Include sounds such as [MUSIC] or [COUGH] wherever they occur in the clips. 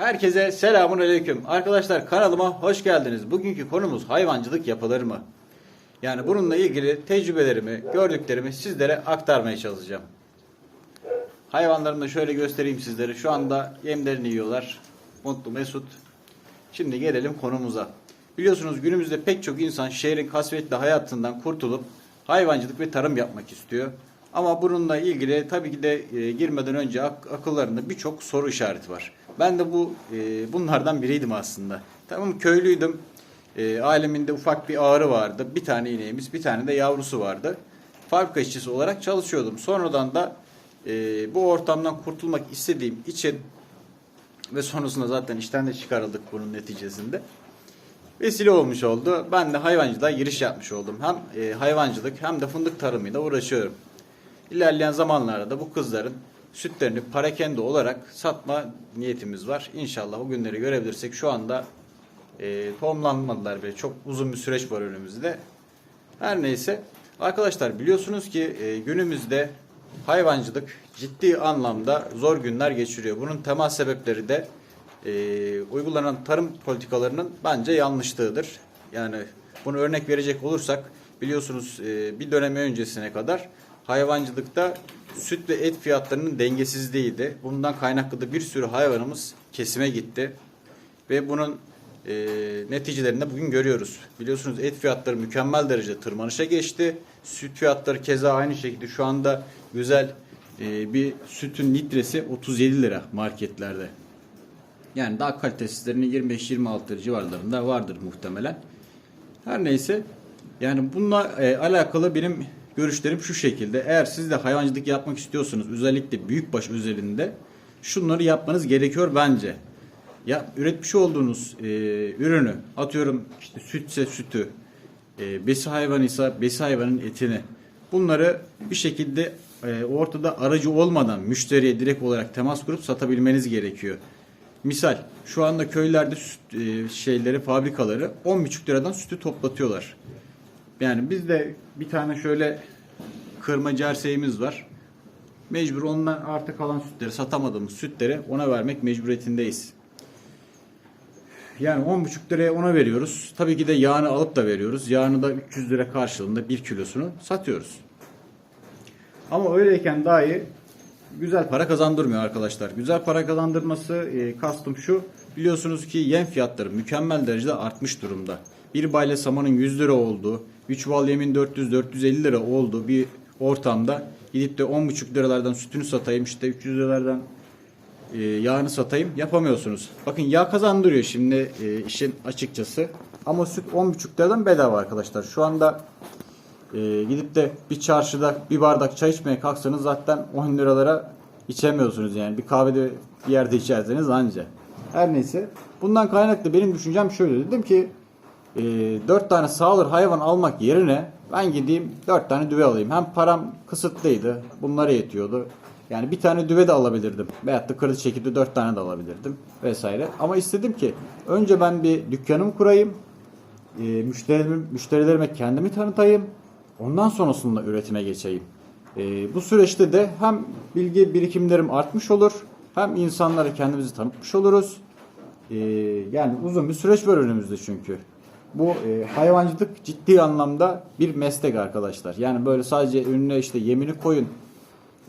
Herkese selamun aleyküm. Arkadaşlar kanalıma hoş geldiniz. Bugünkü konumuz hayvancılık yapılır mı? Yani bununla ilgili tecrübelerimi, gördüklerimi sizlere aktarmaya çalışacağım. Hayvanlarımı da şöyle göstereyim sizlere. Şu anda yemlerini yiyorlar. Mutlu Mesut. Şimdi gelelim konumuza. Biliyorsunuz günümüzde pek çok insan şehrin kasvetli hayatından kurtulup hayvancılık ve tarım yapmak istiyor. Ama bununla ilgili tabii ki de e, girmeden önce ak- akıllarında birçok soru işareti var. Ben de bu e, bunlardan biriydim aslında. Tamam köylüydüm. E, aileminde ufak bir ağrı vardı. Bir tane ineğimiz, bir tane de yavrusu vardı. Fabrika işçisi olarak çalışıyordum. Sonradan da e, bu ortamdan kurtulmak istediğim için ve sonrasında zaten işten de çıkarıldık bunun neticesinde. Vesile olmuş oldu. Ben de hayvancılığa giriş yapmış oldum. Hem e, hayvancılık hem de fındık tarımıyla uğraşıyorum. İlerleyen zamanlarda da bu kızların sütlerini parakende olarak satma niyetimiz var. İnşallah o günleri görebilirsek şu anda e, tohumlanmadılar bile. Çok uzun bir süreç var önümüzde. Her neyse arkadaşlar biliyorsunuz ki e, günümüzde hayvancılık ciddi anlamda zor günler geçiriyor. Bunun temel sebepleri de e, uygulanan tarım politikalarının bence yanlışlığıdır. Yani bunu örnek verecek olursak biliyorsunuz e, bir dönemi öncesine kadar hayvancılıkta süt ve et fiyatlarının dengesizliğiydi. Bundan kaynaklı da bir sürü hayvanımız kesime gitti. Ve bunun e, neticelerini de bugün görüyoruz. Biliyorsunuz et fiyatları mükemmel derecede tırmanışa geçti. Süt fiyatları keza aynı şekilde şu anda güzel e, bir sütün litresi 37 lira marketlerde. Yani daha kalitesizlerinin 25-26 lira civarlarında vardır muhtemelen. Her neyse yani bununla e, alakalı benim görüşlerim şu şekilde. Eğer siz de hayvancılık yapmak istiyorsanız özellikle büyükbaş özelinde şunları yapmanız gerekiyor bence. Ya üretmiş olduğunuz e, ürünü atıyorum işte sütse sütü, e, besi hayvanıysa besi hayvanın etini bunları bir şekilde e, ortada aracı olmadan müşteriye direkt olarak temas kurup satabilmeniz gerekiyor. Misal şu anda köylerde süt e, şeyleri fabrikaları 10,5 liradan sütü toplatıyorlar. Yani biz de bir tane şöyle kırma cerseğimiz var. Mecbur ondan artık kalan sütleri satamadığımız sütleri ona vermek mecburiyetindeyiz. Yani 10,5 liraya ona veriyoruz. Tabii ki de yağını alıp da veriyoruz. Yağını da 300 lira karşılığında 1 kilosunu satıyoruz. Ama öyleyken dahi güzel para kazandırmıyor arkadaşlar. Güzel para kazandırması e, kastım şu. Biliyorsunuz ki yem fiyatları mükemmel derecede artmış durumda. Bir bayla samanın 100 lira olduğu, bir çuval yemin 400-450 lira olduğu bir ortamda gidip de 10,5 liralardan sütünü satayım işte 300 liralardan e, yağını satayım yapamıyorsunuz. Bakın yağ kazandırıyor şimdi e, işin açıkçası. Ama süt 10,5 liradan bedava arkadaşlar. Şu anda e, gidip de bir çarşıda bir bardak çay içmeye kalksanız zaten 10 liralara içemiyorsunuz yani. Bir kahvede bir yerde içerseniz anca. Her neyse. Bundan kaynaklı benim düşüncem şöyle. Dedim ki e, 4 tane sağlar hayvan almak yerine ben gideyim 4 tane düve alayım. Hem param kısıtlıydı. Bunlara yetiyordu. Yani bir tane düve de alabilirdim. Veyahut da kredi çekip 4 tane de alabilirdim. Vesaire. Ama istedim ki önce ben bir dükkanımı kurayım. E, müşterilerime, müşterilerime kendimi tanıtayım. Ondan sonrasında üretime geçeyim. E, bu süreçte de hem bilgi birikimlerim artmış olur. Hem insanlara kendimizi tanıtmış oluruz. E, yani uzun bir süreç var önümüzde çünkü. Bu e, hayvancılık ciddi anlamda bir meslek arkadaşlar. Yani böyle sadece önüne işte yemini koyun.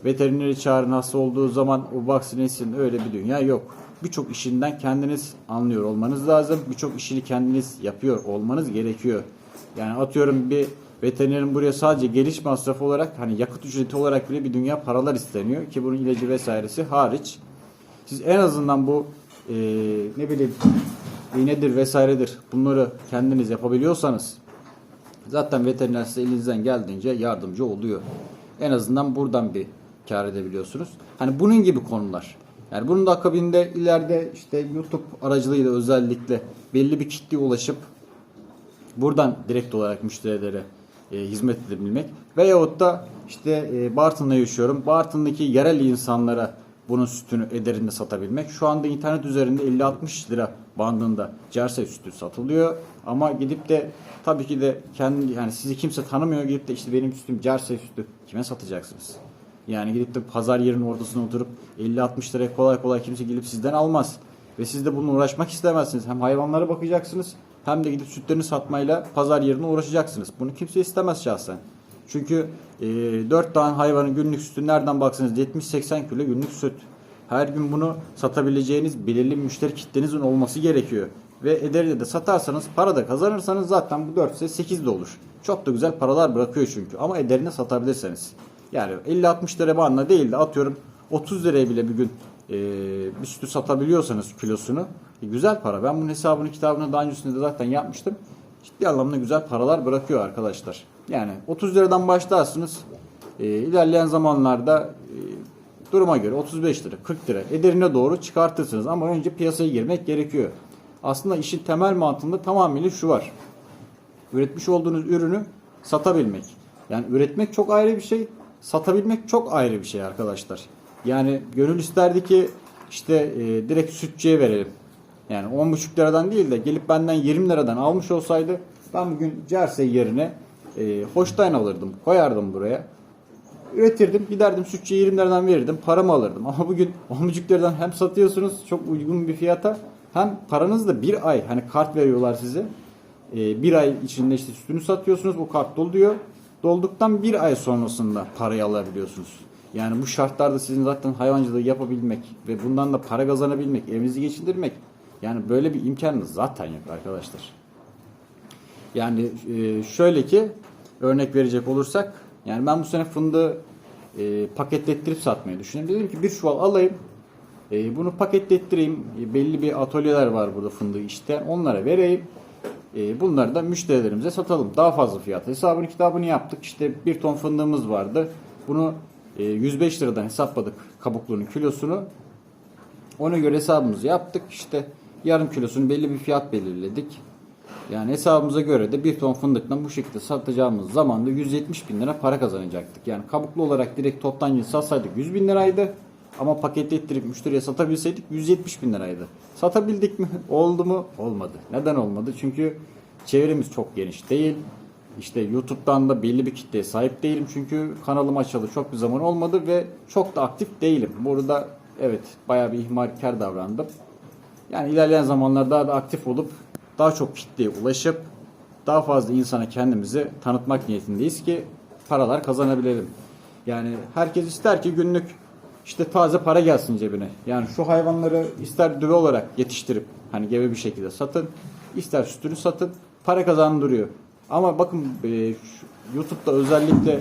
Veterineri çağırın hasta olduğu zaman o baksın etsin öyle bir dünya yok. Birçok işinden kendiniz anlıyor olmanız lazım. Birçok işini kendiniz yapıyor olmanız gerekiyor. Yani atıyorum bir veterinerin buraya sadece geliş masrafı olarak hani yakıt ücreti olarak bile bir dünya paralar isteniyor ki bunun ilacı vesairesi hariç. Siz en azından bu e, ne bileyim iğnedir vesairedir bunları kendiniz yapabiliyorsanız zaten veteriner size elinizden geldiğince yardımcı oluyor. En azından buradan bir kar edebiliyorsunuz. Hani bunun gibi konular. Yani bunun da akabinde ileride işte YouTube aracılığıyla özellikle belli bir kitleye ulaşıp buradan direkt olarak müşterilere e, hizmet edebilmek veyahut da işte e, Bartın'da yaşıyorum. Bartın'daki yerel insanlara bunun sütünü ederinde satabilmek. Şu anda internet üzerinde 50-60 lira bandında Cersei sütü satılıyor. Ama gidip de tabii ki de kendi yani sizi kimse tanımıyor gidip de işte benim sütüm Cersei sütü kime satacaksınız? Yani gidip de pazar yerinin ortasına oturup 50-60 liraya kolay kolay kimse gelip sizden almaz. Ve siz de bununla uğraşmak istemezsiniz. Hem hayvanlara bakacaksınız hem de gidip sütlerini satmayla pazar yerine uğraşacaksınız. Bunu kimse istemez şahsen. Çünkü e, 4 tane hayvanın günlük sütü nereden baksanız 70-80 kilo günlük süt. Her gün bunu satabileceğiniz belirli müşteri kitlenizin olması gerekiyor. Ve ederine de satarsanız para da kazanırsanız zaten bu 4 ise 8 de olur. Çok da güzel paralar bırakıyor çünkü. Ama ederine satabilirseniz. Yani 50-60 lira bandına değil de atıyorum 30 liraya bile bir gün e, bir sütü satabiliyorsanız kilosunu e, güzel para. Ben bunun hesabını kitabını daha öncesinde de zaten yapmıştım. Ciddi anlamda güzel paralar bırakıyor arkadaşlar. Yani 30 liradan başlarsınız. E, ilerleyen zamanlarda e, duruma göre 35 lira 40 lira ederine doğru çıkartırsınız. Ama önce piyasaya girmek gerekiyor. Aslında işin temel mantığında tamamıyla şu var. Üretmiş olduğunuz ürünü satabilmek. Yani üretmek çok ayrı bir şey, satabilmek çok ayrı bir şey arkadaşlar. Yani gönül isterdi ki işte e, direkt sütçüye verelim. Yani 10,5 liradan değil de gelip benden 20 liradan almış olsaydı ben bugün Jersey yerine e, Holstein alırdım, koyardım buraya. Üretirdim, giderdim sütçüye 20 liradan verirdim, paramı alırdım. [LAUGHS] Ama bugün 10,5 liradan hem satıyorsunuz çok uygun bir fiyata hem paranız da bir ay hani kart veriyorlar size. E, bir ay içinde işte sütünü satıyorsunuz o kart doluyor. Dolduktan bir ay sonrasında parayı alabiliyorsunuz. Yani bu şartlarda sizin zaten hayvancılığı yapabilmek ve bundan da para kazanabilmek, evinizi geçindirmek yani böyle bir imkanınız zaten yok arkadaşlar. Yani e, şöyle ki örnek verecek olursak yani ben bu sene fındığı e, paketlettirip satmayı düşünüyorum. Dedim ki bir çuval alayım e, bunu paketlettireyim. E, belli bir atölyeler var burada fındığı işte. Onlara vereyim. E, bunları da müşterilerimize satalım. Daha fazla fiyat. Hesabını kitabını yaptık. İşte bir ton fındığımız vardı. Bunu e, 105 liradan hesapladık kabukluğunun kilosunu. Ona göre hesabımızı yaptık. İşte yarım kilosunu belli bir fiyat belirledik. Yani hesabımıza göre de bir ton fındıkla bu şekilde satacağımız zaman da 170 bin lira para kazanacaktık. Yani kabuklu olarak direkt toptancı satsaydık 100 bin liraydı. Ama paketlettirip müşteriye satabilseydik 170 bin liraydı. Satabildik mi? Oldu mu? Olmadı. Neden olmadı? Çünkü çevremiz çok geniş değil. İşte YouTube'dan da belli bir kitleye sahip değilim. Çünkü kanalım açalı çok bir zaman olmadı ve çok da aktif değilim. Burada evet bayağı bir ihmalkar davrandım. Yani ilerleyen zamanlarda da aktif olup daha çok kitleye ulaşıp daha fazla insana kendimizi tanıtmak niyetindeyiz ki paralar kazanabilelim. Yani herkes ister ki günlük işte taze para gelsin cebine. Yani şu hayvanları ister düve olarak yetiştirip hani gebe bir şekilde satın, ister sütünü satın, para kazandırıyor. Ama bakın e, YouTube'da özellikle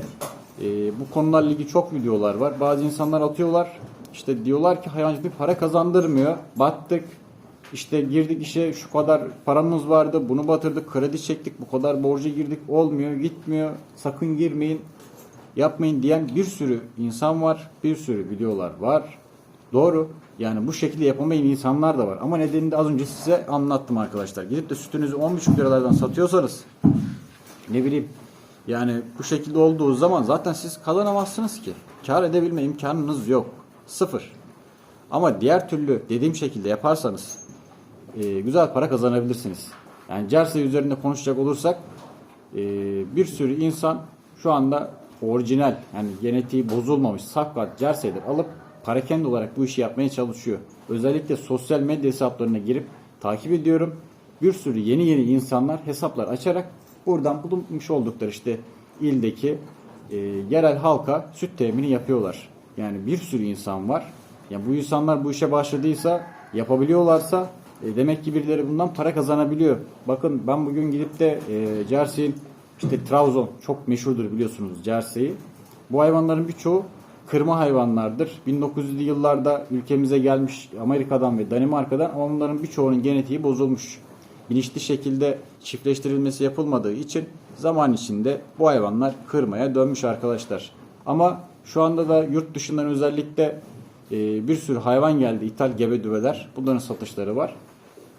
e, bu konularla ilgili çok videolar var. Bazı insanlar atıyorlar. İşte diyorlar ki hayvancılık para kazandırmıyor. Battık. İşte girdik işe şu kadar paramız vardı. Bunu batırdık. Kredi çektik. Bu kadar borca girdik. Olmuyor. Gitmiyor. Sakın girmeyin. Yapmayın diyen bir sürü insan var. Bir sürü videolar var. Doğru. Yani bu şekilde yapamayan insanlar da var. Ama nedenini de az önce size anlattım arkadaşlar. Gidip de sütünüzü 10,5 liralardan satıyorsanız ne bileyim yani bu şekilde olduğu zaman zaten siz kazanamazsınız ki. Kar edebilme imkanınız yok. Sıfır. Ama diğer türlü dediğim şekilde yaparsanız e, güzel para kazanabilirsiniz. Yani Jersey üzerinde konuşacak olursak e, bir sürü insan şu anda orijinal yani genetiği bozulmamış safkat Jersey'dir alıp parakende olarak bu işi yapmaya çalışıyor. Özellikle sosyal medya hesaplarına girip takip ediyorum. Bir sürü yeni yeni insanlar hesaplar açarak buradan bulunmuş oldukları işte ildeki e, yerel halka süt temini yapıyorlar. Yani bir sürü insan var. Yani bu insanlar bu işe başladıysa yapabiliyorlarsa e, demek ki birileri bundan para kazanabiliyor. Bakın ben bugün gidip de e, işte Trabzon çok meşhurdur biliyorsunuz Jersey'i. Bu hayvanların birçoğu kırma hayvanlardır. 1900'lü yıllarda ülkemize gelmiş Amerika'dan ve Danimarka'dan ama bunların birçoğunun genetiği bozulmuş. Bilinçli şekilde çiftleştirilmesi yapılmadığı için zaman içinde bu hayvanlar kırmaya dönmüş arkadaşlar. Ama şu anda da yurt dışından özellikle e, bir sürü hayvan geldi. İthal gebe düveler. Bunların satışları var.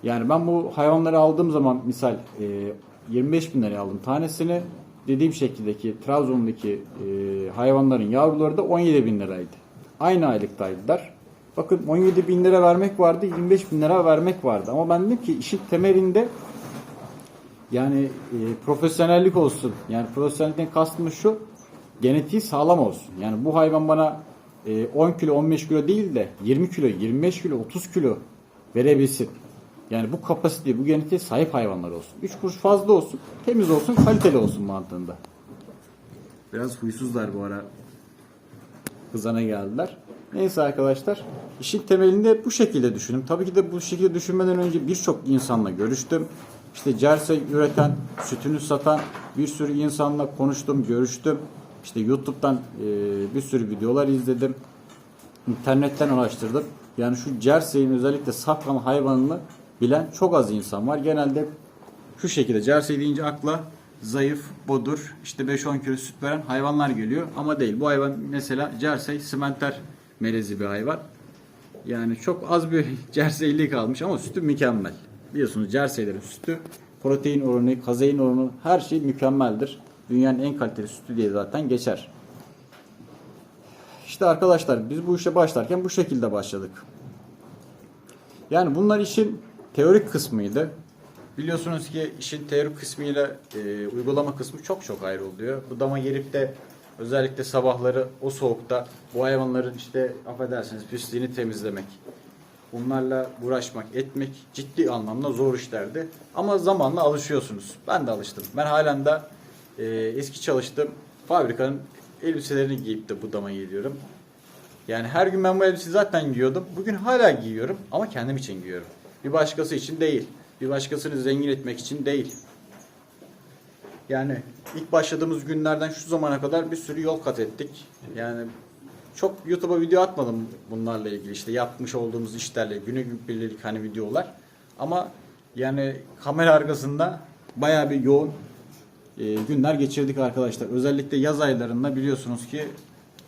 Yani ben bu hayvanları aldığım zaman misal e, 25 bin liraya aldım tanesini. Dediğim şekildeki Trabzon'daki e, hayvanların yavruları da 17 bin liraydı. Aynı aylıktaydılar. Bakın 17 bin lira vermek vardı, 25 bin lira vermek vardı. Ama ben dedim ki işin temelinde yani e, profesyonellik olsun. Yani profesyonellikten kastım şu, genetiği sağlam olsun. Yani bu hayvan bana e, 10 kilo, 15 kilo değil de 20 kilo, 25 kilo, 30 kilo verebilsin. Yani bu kapasiteye, bu genetiğe sahip hayvanlar olsun. 3 kuruş fazla olsun, temiz olsun, kaliteli olsun mantığında. Biraz huysuzlar bu ara. Kızana geldiler. Neyse arkadaşlar. işin temelinde bu şekilde düşünün. Tabii ki de bu şekilde düşünmeden önce birçok insanla görüştüm. İşte Jersey üreten, sütünü satan bir sürü insanla konuştum, görüştüm. İşte YouTube'dan e, bir sürü videolar izledim. İnternetten araştırdım. Yani şu Jersey'in özellikle safran hayvanını bilen çok az insan var. Genelde şu şekilde Jersey deyince akla zayıf, bodur, işte 5-10 kilo süt veren hayvanlar geliyor. Ama değil. Bu hayvan mesela Jersey simenter melezi bir hayvan. Yani çok az bir [LAUGHS] Jersey'liği kalmış ama sütü mükemmel. Biliyorsunuz Jersey'lerin sütü protein oranı, kazein oranı her şey mükemmeldir. Dünyanın en kaliteli sütü diye zaten geçer. İşte arkadaşlar biz bu işe başlarken bu şekilde başladık. Yani bunlar işin teorik kısmıydı. Biliyorsunuz ki işin teorik kısmıyla e, uygulama kısmı çok çok ayrı oluyor. Bu dama gelip de özellikle sabahları o soğukta bu hayvanların işte affedersiniz pisliğini temizlemek, bunlarla uğraşmak, etmek ciddi anlamda zor işlerdi. Ama zamanla alışıyorsunuz. Ben de alıştım. Ben halen de e, eski çalıştığım fabrikanın elbiselerini giyip de bu dama geliyorum. Yani her gün ben bu elbiseyi zaten giyiyordum. Bugün hala giyiyorum ama kendim için giyiyorum. Bir başkası için değil. Bir başkasını zengin etmek için değil. Yani ilk başladığımız günlerden şu zamana kadar bir sürü yol kat ettik. Yani çok YouTube'a video atmadım bunlarla ilgili işte yapmış olduğumuz işlerle günü birlik hani videolar. Ama yani kamera arkasında bayağı bir yoğun e, günler geçirdik arkadaşlar. Özellikle yaz aylarında biliyorsunuz ki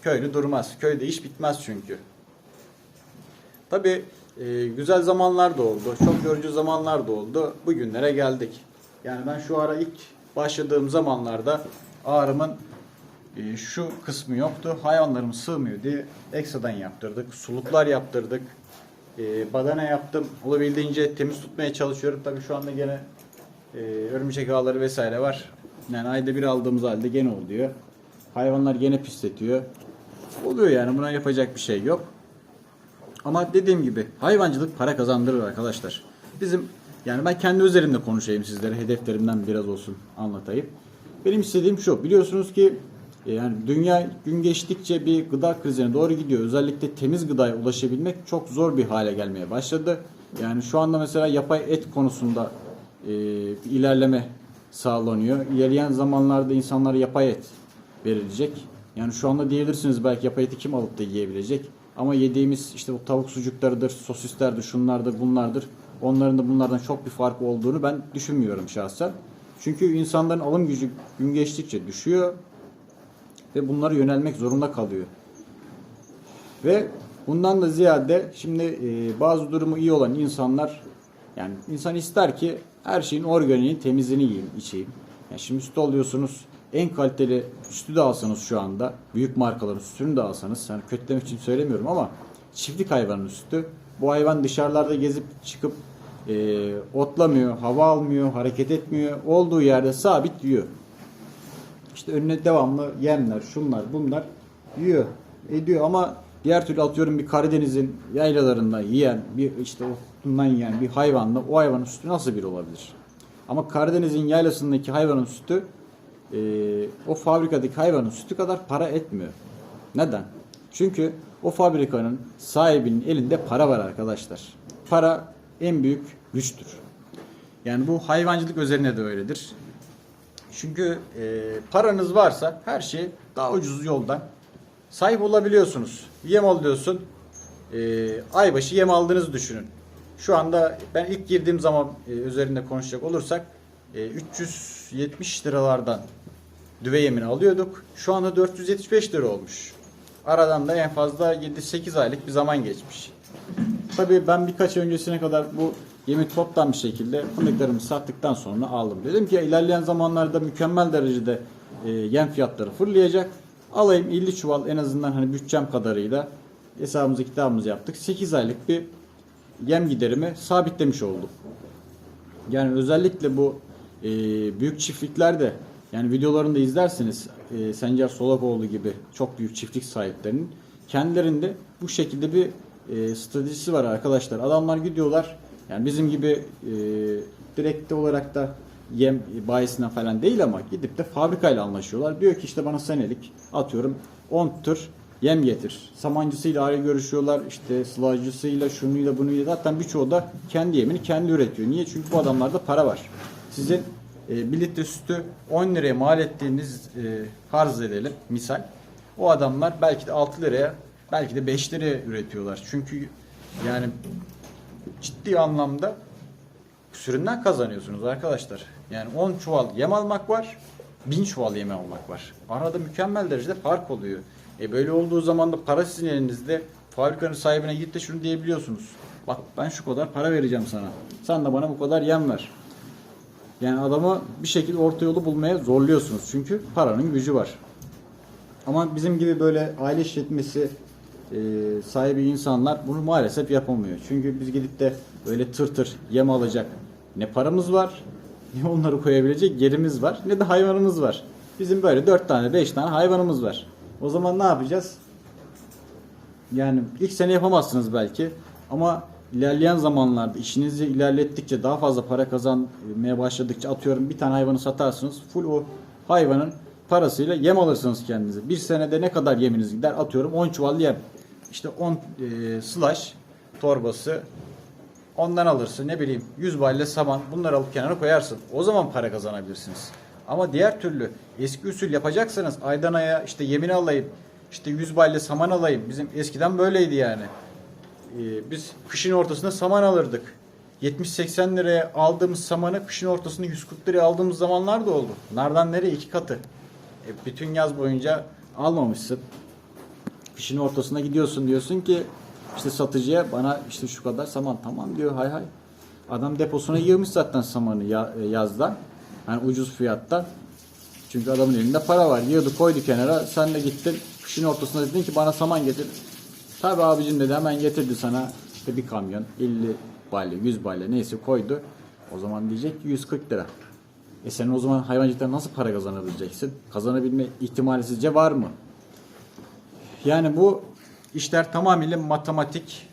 köylü durmaz. Köyde iş bitmez çünkü. Tabi güzel zamanlar da oldu. Çok yorucu zamanlar da oldu. Bugünlere geldik. Yani ben şu ara ilk başladığım zamanlarda ağrımın e, şu kısmı yoktu. Hayvanlarım sığmıyor diye ekstradan yaptırdık. Suluklar yaptırdık. E, badana yaptım. Olabildiğince temiz tutmaya çalışıyorum. Tabi şu anda gene e, örümcek ağları vesaire var. Yani ayda bir aldığımız halde gene oluyor. Hayvanlar gene pisletiyor. Oluyor yani buna yapacak bir şey yok. Ama dediğim gibi hayvancılık para kazandırır arkadaşlar. Bizim yani ben kendi üzerimde konuşayım sizlere. Hedeflerimden biraz olsun anlatayım. Benim istediğim şu. Biliyorsunuz ki e, yani dünya gün geçtikçe bir gıda krizine doğru gidiyor. Özellikle temiz gıdaya ulaşabilmek çok zor bir hale gelmeye başladı. Yani şu anda mesela yapay et konusunda e, ilerleme sağlanıyor. İlerleyen zamanlarda insanlara yapay et verilecek. Yani şu anda diyebilirsiniz belki yapay eti kim alıp da yiyebilecek. Ama yediğimiz işte bu tavuk sucuklarıdır, sosislerdir, şunlardır, bunlardır. Onların da bunlardan çok bir fark olduğunu ben düşünmüyorum şahsen. Çünkü insanların alım gücü gün geçtikçe düşüyor ve bunlara yönelmek zorunda kalıyor. Ve bundan da ziyade şimdi e, bazı durumu iyi olan insanlar yani insan ister ki her şeyin organiğini, temizini yiyeyim, içeyim. Yani şimdi süt alıyorsunuz. En kaliteli sütü de alsanız şu anda, büyük markaların sütünü de alsanız, yani kötülemek için söylemiyorum ama çiftlik hayvanının sütü. Bu hayvan dışarılarda gezip çıkıp e, otlamıyor, hava almıyor, hareket etmiyor. Olduğu yerde sabit yiyor. İşte önüne devamlı yemler, şunlar, bunlar yiyor, ediyor ama diğer türlü atıyorum bir Karadeniz'in yaylalarında yiyen, bir işte otundan yiyen bir hayvanla o hayvanın sütü nasıl bir olabilir? Ama Karadeniz'in yaylasındaki hayvanın sütü e, o fabrikadaki hayvanın sütü kadar para etmiyor. Neden? Çünkü o fabrikanın sahibinin elinde para var arkadaşlar. Para en büyük güçtür. Yani bu hayvancılık üzerine de öyledir. Çünkü e, paranız varsa her şey daha ucuz yoldan sahip olabiliyorsunuz. Yem alıyorsun. E, aybaşı yem aldığınızı düşünün. Şu anda ben ilk girdiğim zaman e, üzerinde konuşacak olursak e, 370 liralardan düve yemini alıyorduk. Şu anda 475 lira olmuş. Aradan da en fazla 7-8 aylık bir zaman geçmiş. Tabii ben birkaç öncesine kadar bu yemi toptan bir şekilde fındıklarımı sattıktan sonra aldım. Dedim ki ilerleyen zamanlarda mükemmel derecede e, yem fiyatları fırlayacak. Alayım 50 çuval en azından hani bütçem kadarıyla hesabımızı kitabımızı yaptık. 8 aylık bir yem giderimi sabitlemiş oldum. Yani özellikle bu e, büyük çiftliklerde yani videolarını da izlersiniz e, Sencer Solakoğlu gibi çok büyük çiftlik sahiplerinin kendilerinde bu şekilde bir e, stratejisi var arkadaşlar. Adamlar gidiyorlar. Yani bizim gibi e, direkt olarak da yem bayisinden falan değil ama gidip de fabrikayla anlaşıyorlar. Diyor ki işte bana senelik atıyorum 10 tür yem getir. Samancısıyla ayrı görüşüyorlar. işte sılajcısıyla, şunuyla, bunuyla. Zaten birçoğu da kendi yemini kendi üretiyor. Niye? Çünkü bu adamlarda para var. Sizin e, 1 litre sütü 10 liraya mal ettiğiniz e, farz edelim misal. O adamlar belki de 6 liraya belki de 5 liraya üretiyorlar. Çünkü yani ciddi anlamda sürümden kazanıyorsunuz arkadaşlar. Yani 10 çuval yem almak var, 1000 çuval yem almak var. Arada mükemmel derecede fark oluyor. E böyle olduğu zaman da para sizin elinizde. Fabrikanın sahibine git de şunu diyebiliyorsunuz. Bak ben şu kadar para vereceğim sana. Sen de bana bu kadar yem ver. Yani adamı bir şekilde orta yolu bulmaya zorluyorsunuz. Çünkü paranın gücü var. Ama bizim gibi böyle aile işletmesi e, sahibi insanlar bunu maalesef yapamıyor. Çünkü biz gidip de böyle tır tır yem alacak ne paramız var ne onları koyabilecek yerimiz var ne de hayvanımız var. Bizim böyle 4 tane 5 tane hayvanımız var. O zaman ne yapacağız? Yani ilk sene yapamazsınız belki ama ilerleyen zamanlarda işinizi ilerlettikçe daha fazla para kazanmaya başladıkça atıyorum bir tane hayvanı satarsınız full o hayvanın parasıyla yem alırsınız kendinize. Bir senede ne kadar yeminiz gider atıyorum 10 çuval yem. İşte 10 e, slash torbası ondan alırsın ne bileyim 100 balya saman bunları alıp kenara koyarsın. O zaman para kazanabilirsiniz. Ama diğer türlü eski usul yapacaksanız aydan aya işte yemini alayım işte 100 balya saman alayım. Bizim eskiden böyleydi yani. Ee, biz kışın ortasında saman alırdık. 70-80 liraya aldığımız samanı kışın ortasında 140 liraya aldığımız zamanlar da oldu. Nardan nereye? iki katı. E, bütün yaz boyunca almamışsın. Kışın ortasına gidiyorsun diyorsun ki işte satıcıya bana işte şu kadar saman tamam diyor hay hay. Adam deposuna yığmış zaten samanı e, yazdan. Hani ucuz fiyatta. Çünkü adamın elinde para var. Yığdı koydu kenara. Sen de gittin kışın ortasında dedin ki bana saman getir. Tabi abicim dedi hemen getirdi sana işte bir kamyon 50 balya 100 balya neyse koydu. O zaman diyecek ki 140 lira. E sen o zaman hayvancılıktan nasıl para kazanabileceksin? Kazanabilme ihtimali sizce var mı? Yani bu işler tamamıyla matematik,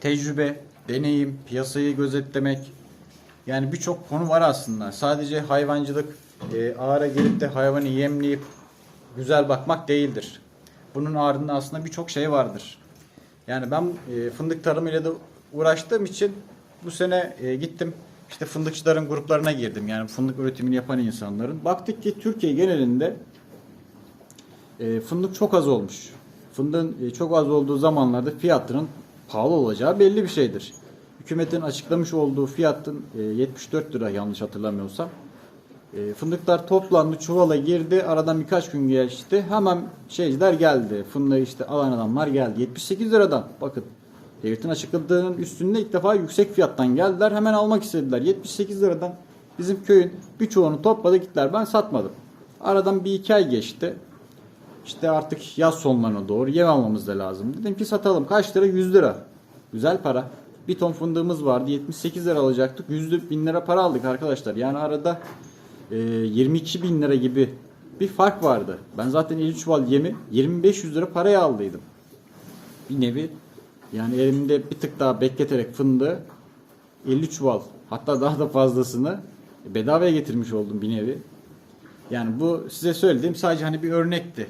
tecrübe, deneyim, piyasayı gözetlemek. Yani birçok konu var aslında. Sadece hayvancılık e, ağara gelip de hayvanı yemleyip güzel bakmak değildir. Bunun ardında aslında birçok şey vardır. Yani ben e, fındık tarımıyla da uğraştığım için bu sene e, gittim işte fındıkçıların gruplarına girdim. Yani fındık üretimini yapan insanların. Baktık ki Türkiye genelinde e, fındık çok az olmuş. Fındığın e, çok az olduğu zamanlarda fiyatının pahalı olacağı belli bir şeydir. Hükümetin açıklamış olduğu fiyatın e, 74 lira yanlış hatırlamıyorsam. E, fındıklar toplandı, çuvala girdi. Aradan birkaç gün geçti. Hemen şeyciler geldi. Fındığı işte alan adamlar geldi. 78 liradan. Bakın devletin açıkladığının üstünde ilk defa yüksek fiyattan geldiler. Hemen almak istediler. 78 liradan bizim köyün birçoğunu topladı gittiler. Ben satmadım. Aradan bir iki ay geçti. İşte artık yaz sonlarına doğru yem almamız da lazım. Dedim ki satalım. Kaç lira? 100 lira. Güzel para. Bir ton fındığımız vardı. 78 lira alacaktık. 100 bin lira para aldık arkadaşlar. Yani arada e, 22 bin lira gibi bir fark vardı. Ben zaten 50 çuval yemi 2500 lira paraya aldıydım. Bir nevi yani elimde bir tık daha bekleterek fındığı 50 çuval hatta daha da fazlasını bedavaya getirmiş oldum bir nevi. Yani bu size söylediğim sadece hani bir örnekti.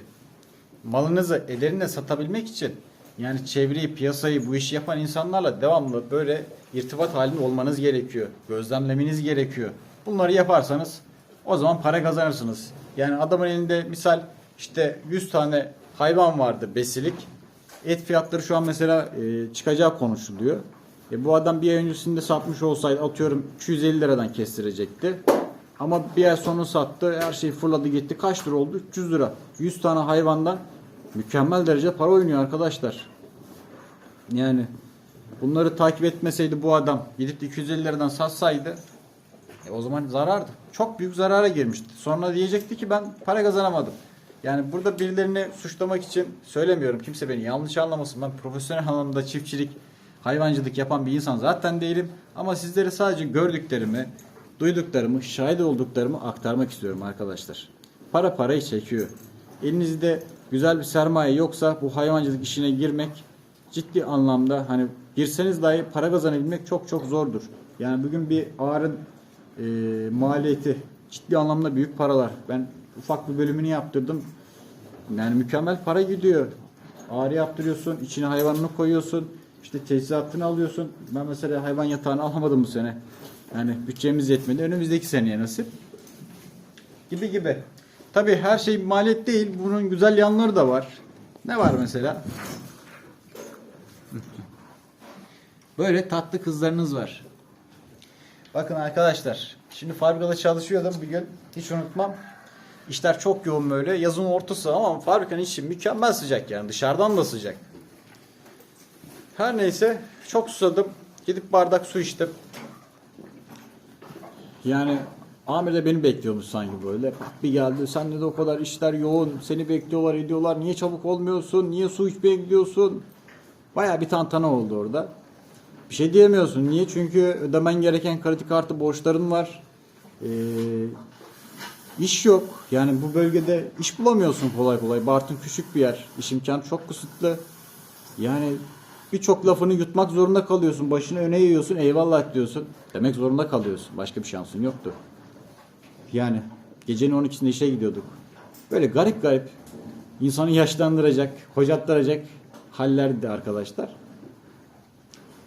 Malınızı ellerinde satabilmek için yani çevreyi, piyasayı, bu işi yapan insanlarla devamlı böyle irtibat halinde olmanız gerekiyor. Gözlemlemeniz gerekiyor. Bunları yaparsanız o zaman para kazanırsınız. Yani adamın elinde misal işte 100 tane hayvan vardı besilik. Et fiyatları şu an mesela e, çıkacağı konuşuluyor. E, bu adam bir ay öncesinde satmış olsaydı atıyorum 250 liradan kestirecekti. Ama bir ay sonra sattı. Her şey fırladı gitti. Kaç lira oldu? 300 lira. 100 tane hayvandan mükemmel derece para oynuyor arkadaşlar. Yani bunları takip etmeseydi bu adam gidip de 250 liradan satsaydı e, o zaman zarardı. Çok büyük zarara girmişti. Sonra diyecekti ki ben para kazanamadım. Yani burada birilerini suçlamak için söylemiyorum. Kimse beni yanlış anlamasın. Ben profesyonel anlamda çiftçilik, hayvancılık yapan bir insan zaten değilim. Ama sizlere sadece gördüklerimi, duyduklarımı, şahit olduklarımı aktarmak istiyorum arkadaşlar. Para parayı çekiyor. Elinizde güzel bir sermaye yoksa bu hayvancılık işine girmek ciddi anlamda hani girseniz dahi para kazanabilmek çok çok zordur. Yani bugün bir ağrın e, maliyeti ciddi anlamda büyük paralar. Ben ufak bir bölümünü yaptırdım. Yani mükemmel para gidiyor. Ağrı yaptırıyorsun, içine hayvanını koyuyorsun, işte teçhizatını alıyorsun. Ben mesela hayvan yatağını alamadım bu sene. Yani bütçemiz yetmedi. Önümüzdeki seneye nasip. Gibi gibi. Tabii her şey maliyet değil. Bunun güzel yanları da var. Ne var mesela? Böyle tatlı kızlarınız var. Bakın arkadaşlar. Şimdi fabrikada çalışıyordum bir gün. Hiç unutmam. İşler çok yoğun böyle. Yazın ortası ama fabrikanın içi mükemmel sıcak yani. Dışarıdan da sıcak. Her neyse çok susadım. Gidip bardak su içtim. Yani Amir de beni bekliyormuş sanki böyle. Bir geldi. Sen de o kadar işler yoğun. Seni bekliyorlar ediyorlar. Niye çabuk olmuyorsun? Niye su içmeye gidiyorsun? Baya bir tantana oldu orada. Bir şey diyemiyorsun. Niye? Çünkü ödemen gereken kredi kartı borçların var. Ee, iş yok. Yani bu bölgede iş bulamıyorsun kolay kolay. Bartın küçük bir yer. İş imkanı çok kısıtlı. Yani birçok lafını yutmak zorunda kalıyorsun. Başını öne yiyorsun. Eyvallah diyorsun. Demek zorunda kalıyorsun. Başka bir şansın yoktu. Yani gecenin 12'sinde işe gidiyorduk. Böyle garip garip insanı yaşlandıracak, hocattıracak hallerdi arkadaşlar.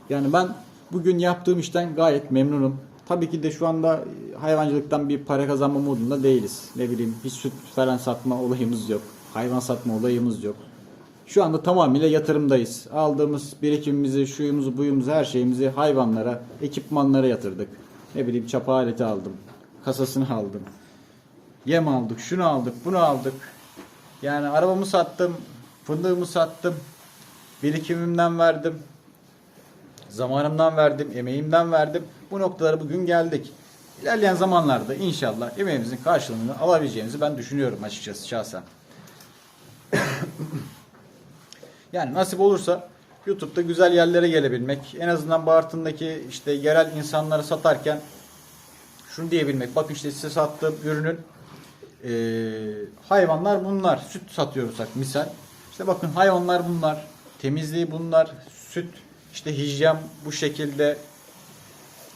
Yani ben bugün yaptığım işten gayet memnunum. Tabii ki de şu anda hayvancılıktan bir para kazanma modunda değiliz. Ne bileyim hiç süt falan satma olayımız yok. Hayvan satma olayımız yok. Şu anda tamamıyla yatırımdayız. Aldığımız birikimimizi, şuyumuzu, buyumuzu, her şeyimizi hayvanlara, ekipmanlara yatırdık. Ne bileyim çapa aleti aldım. Kasasını aldım. Yem aldık, şunu aldık, bunu aldık. Yani arabamı sattım, fındığımı sattım. Birikimimden verdim. Zamanımdan verdim, emeğimden verdim. Bu noktalara bugün geldik. İlerleyen zamanlarda inşallah emeğimizin karşılığını alabileceğimizi ben düşünüyorum açıkçası şahsen. [COUGHS] Yani nasip olursa YouTube'da güzel yerlere gelebilmek, en azından Bartın'daki işte yerel insanlara satarken şunu diyebilmek. Bakın işte size sattığım ürünün eee, hayvanlar bunlar. Süt satıyorsak misal. İşte bakın hayvanlar bunlar. Temizliği bunlar. Süt işte hijyen bu şekilde.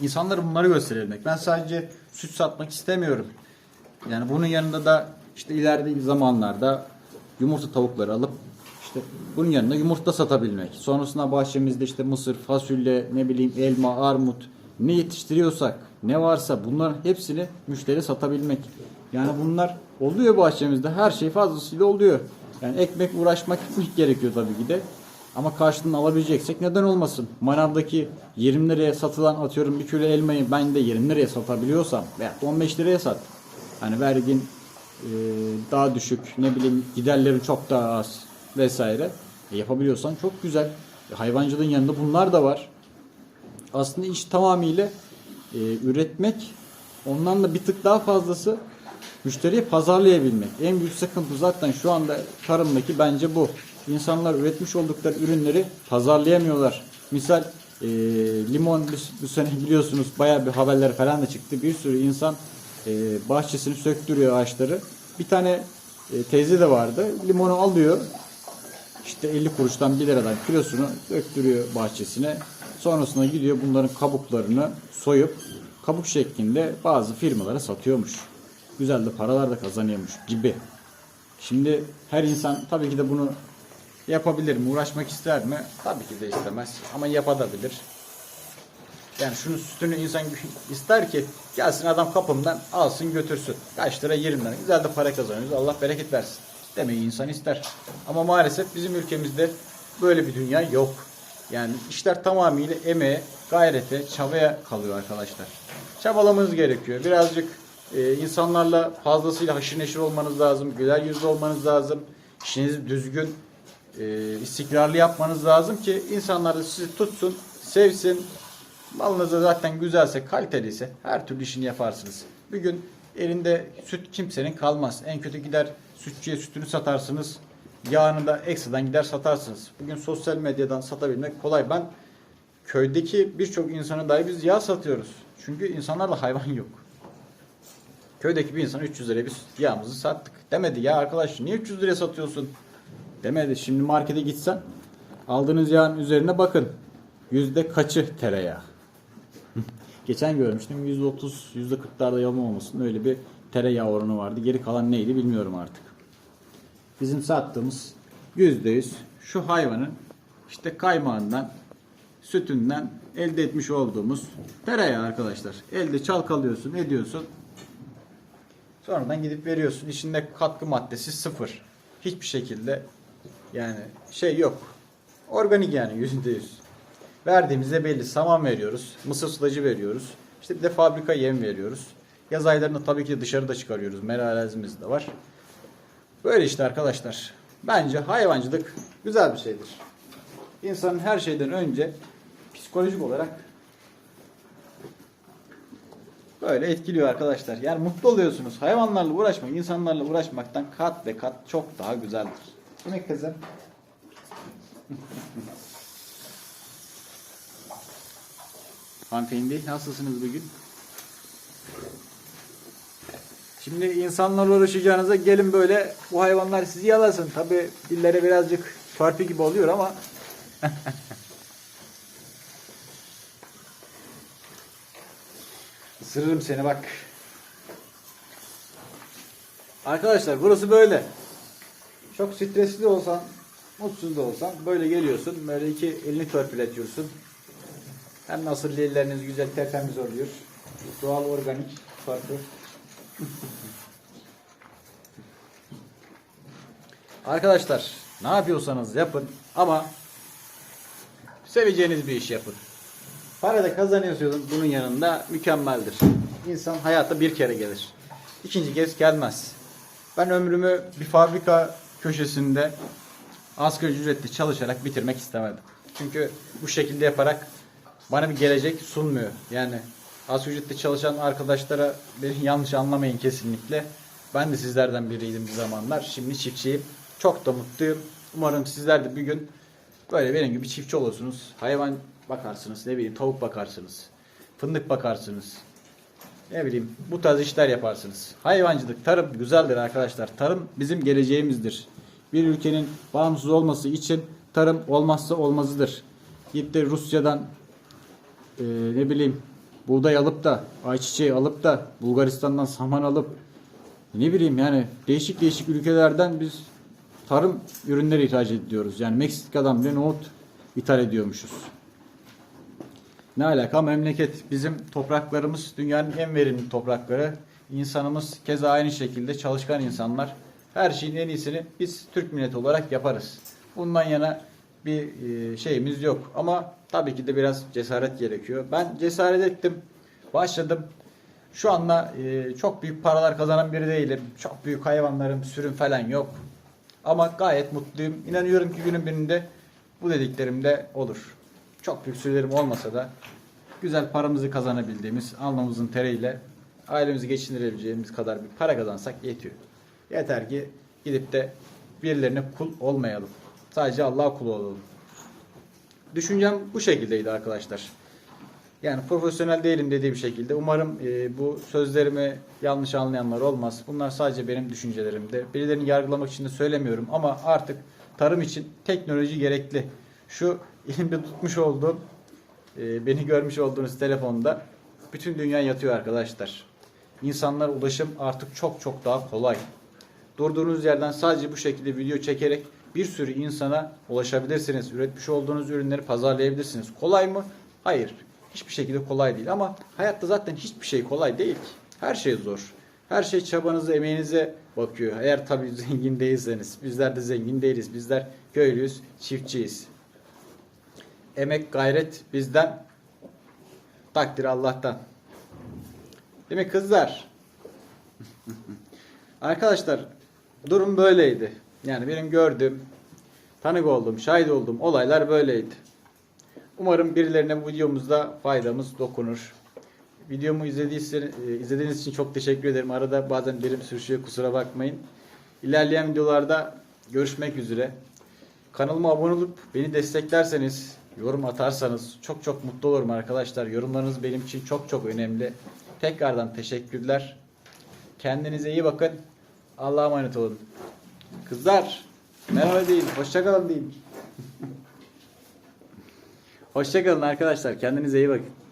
İnsanlara bunları gösterebilmek. Ben sadece süt satmak istemiyorum. Yani bunun yanında da işte ileride zamanlarda yumurta tavukları alıp işte bunun yanında yumurta satabilmek. Sonrasında bahçemizde işte mısır, fasulye, ne bileyim elma, armut ne yetiştiriyorsak, ne varsa bunların hepsini müşteri satabilmek. Yani bunlar oluyor bahçemizde. Her şey fazlasıyla oluyor. Yani ekmek uğraşmak gerekiyor tabii ki de. Ama karşılığını alabileceksek neden olmasın? Manavdaki 20 liraya satılan atıyorum bir kilo elmayı ben de 20 liraya satabiliyorsam veya 15 liraya sat. Hani vergin e, daha düşük ne bileyim giderlerin çok daha az vesaire E, yapabiliyorsan çok güzel. E, hayvancılığın yanında bunlar da var. Aslında iş tamamıyla e, üretmek ondan da bir tık daha fazlası müşteriye pazarlayabilmek. En büyük sıkıntı zaten şu anda tarımdaki bence bu. İnsanlar üretmiş oldukları ürünleri pazarlayamıyorlar. Misal e, limon bu, sene [LAUGHS] biliyorsunuz bayağı bir haberler falan da çıktı. Bir sürü insan e, bahçesini söktürüyor ağaçları. Bir tane e, teyze de vardı. Limonu alıyor. İşte 50 kuruştan 1 liradan kilosunu döktürüyor bahçesine. Sonrasında gidiyor bunların kabuklarını soyup kabuk şeklinde bazı firmalara satıyormuş. Güzel de paralar da kazanıyormuş gibi. Şimdi her insan tabii ki de bunu yapabilir mi? Uğraşmak ister mi? Tabii ki de istemez. Ama yapabilir. Yani şunun sütünü insan [LAUGHS] ister ki gelsin adam kapımdan alsın götürsün. Kaç lira 20 lira. Güzel de para kazanıyoruz. Allah bereket versin. Demeyi insan ister. Ama maalesef bizim ülkemizde böyle bir dünya yok. Yani işler tamamıyla emeğe, gayrete, çabaya kalıyor arkadaşlar. Çabalamanız gerekiyor. Birazcık e, insanlarla fazlasıyla haşır neşir olmanız lazım. Güler yüzlü olmanız lazım. İşinizi düzgün, e, istikrarlı yapmanız lazım ki insanlar da sizi tutsun, sevsin. Malınız da zaten güzelse, kaliteliyse her türlü işini yaparsınız. Bir gün elinde süt kimsenin kalmaz. En kötü gider sütçüye sütünü satarsınız. Yağını da ekstradan gider satarsınız. Bugün sosyal medyadan satabilmek kolay. Ben köydeki birçok insana dahi biz yağ satıyoruz. Çünkü insanlarda hayvan yok. Köydeki bir insan 300 liraya biz yağımızı sattık. Demedi ya arkadaş niye 300 liraya satıyorsun? Demedi. Şimdi markete gitsen Aldığınız yağın üzerine bakın. Yüzde kaçı tereyağı? [LAUGHS] Geçen görmüştüm %30, %40'larda yalma olmasın öyle bir tereyağı oranı vardı. Geri kalan neydi bilmiyorum artık. Bizim sattığımız %100 şu hayvanın işte kaymağından, sütünden elde etmiş olduğumuz tereyağı arkadaşlar. Elde çalkalıyorsun, ediyorsun. Sonradan gidip veriyorsun. İçinde katkı maddesi sıfır. Hiçbir şekilde yani şey yok. Organik yani yüzde yüz. Verdiğimizde belli. Saman veriyoruz. Mısır sulacı veriyoruz. İşte bir de fabrika yem veriyoruz. Yaz aylarında tabii ki dışarıda çıkarıyoruz. Merarazimiz de var. Böyle işte arkadaşlar. Bence hayvancılık güzel bir şeydir. İnsanın her şeyden önce psikolojik olarak böyle etkiliyor arkadaşlar. Yani mutlu oluyorsunuz. Hayvanlarla uğraşmak, insanlarla uğraşmaktan kat ve kat çok daha güzeldir. Mi kızım? [LAUGHS] Hanımefendi nasılsınız bugün? Şimdi insanlarla uğraşacağınıza gelin böyle bu hayvanlar sizi yalasın. Tabi dillere birazcık farklı gibi oluyor ama [LAUGHS] Isırırım seni bak. Arkadaşlar burası böyle. Çok stresli olsan, mutsuz da olsan böyle geliyorsun. Böyle iki elini törpületiyorsun. Hem nasıl elleriniz güzel tertemiz oluyor. Doğal organik farklı. Arkadaşlar ne yapıyorsanız yapın ama seveceğiniz bir iş yapın. Para da kazanıyorsunuz bunun yanında mükemmeldir. İnsan hayatta bir kere gelir. İkinci kez gelmez. Ben ömrümü bir fabrika köşesinde asgari ücretli çalışarak bitirmek istemedim. Çünkü bu şekilde yaparak bana bir gelecek sunmuyor. Yani asgari ücretli çalışan arkadaşlara beni yanlış anlamayın kesinlikle. Ben de sizlerden biriydim bir zamanlar. Şimdi çiftçiyim. Çok da mutluyum. Umarım sizler de bir gün böyle benim gibi çiftçi olursunuz. Hayvan bakarsınız, ne bileyim tavuk bakarsınız. Fındık bakarsınız. Ne bileyim bu tarz işler yaparsınız. Hayvancılık, tarım güzeldir arkadaşlar. Tarım bizim geleceğimizdir. Bir ülkenin bağımsız olması için tarım olmazsa olmazıdır. Gidip de Rusya'dan e, ne bileyim buğday alıp da ayçiçeği alıp da Bulgaristan'dan saman alıp ne bileyim yani değişik değişik ülkelerden biz tarım ürünleri ihraç ediyoruz. Yani Meksika'dan bile nohut ithal ediyormuşuz. Ne alaka? Memleket bizim topraklarımız dünyanın en verimli toprakları. İnsanımız keza aynı şekilde çalışkan insanlar. Her şeyin en iyisini biz Türk milleti olarak yaparız. Bundan yana bir e, şeyimiz yok. Ama tabii ki de biraz cesaret gerekiyor. Ben cesaret ettim. Başladım. Şu anda e, çok büyük paralar kazanan biri değilim. Çok büyük hayvanlarım, sürüm falan yok. Ama gayet mutluyum. İnanıyorum ki günün birinde bu dediklerim de olur. Çok büyük sürelerim olmasa da güzel paramızı kazanabildiğimiz, alnımızın teriyle ailemizi geçindirebileceğimiz kadar bir para kazansak yetiyor. Yeter ki gidip de birilerine kul olmayalım. Sadece Allah'a kul olalım. Düşüncem bu şekildeydi arkadaşlar. Yani profesyonel değilim dediğim şekilde. Umarım e, bu sözlerimi yanlış anlayanlar olmaz. Bunlar sadece benim düşüncelerimde. Birilerini yargılamak için de söylemiyorum ama artık tarım için teknoloji gerekli. Şu elimde tutmuş olduğum, e, beni görmüş olduğunuz telefonda bütün dünya yatıyor arkadaşlar. İnsanlar ulaşım artık çok çok daha kolay. Durduğunuz yerden sadece bu şekilde video çekerek bir sürü insana ulaşabilirsiniz. Üretmiş olduğunuz ürünleri pazarlayabilirsiniz. Kolay mı? Hayır. Hiçbir şekilde kolay değil ama hayatta zaten hiçbir şey kolay değil. Her şey zor. Her şey çabanıza, emeğinize bakıyor. Eğer tabii [LAUGHS] zengin değilseniz. Bizler de zengin değiliz. Bizler köylüyüz, çiftçiyiz. Emek, gayret bizden. Takdir Allah'tan. Değil mi kızlar? [LAUGHS] Arkadaşlar durum böyleydi. Yani benim gördüğüm, tanık olduğum, şahit olduğum olaylar böyleydi. Umarım birilerine bu videomuzda faydamız dokunur. Videomu e, izlediğiniz için çok teşekkür ederim. Arada bazen dilim sürüşüyor kusura bakmayın. İlerleyen videolarda görüşmek üzere. Kanalıma abone olup beni desteklerseniz, yorum atarsanız çok çok mutlu olurum arkadaşlar. Yorumlarınız benim için çok çok önemli. Tekrardan teşekkürler. Kendinize iyi bakın. Allah'a emanet olun. Kızlar merhaba deyin. Hoşçakalın deyin. Hoşçakalın arkadaşlar. Kendinize iyi bakın.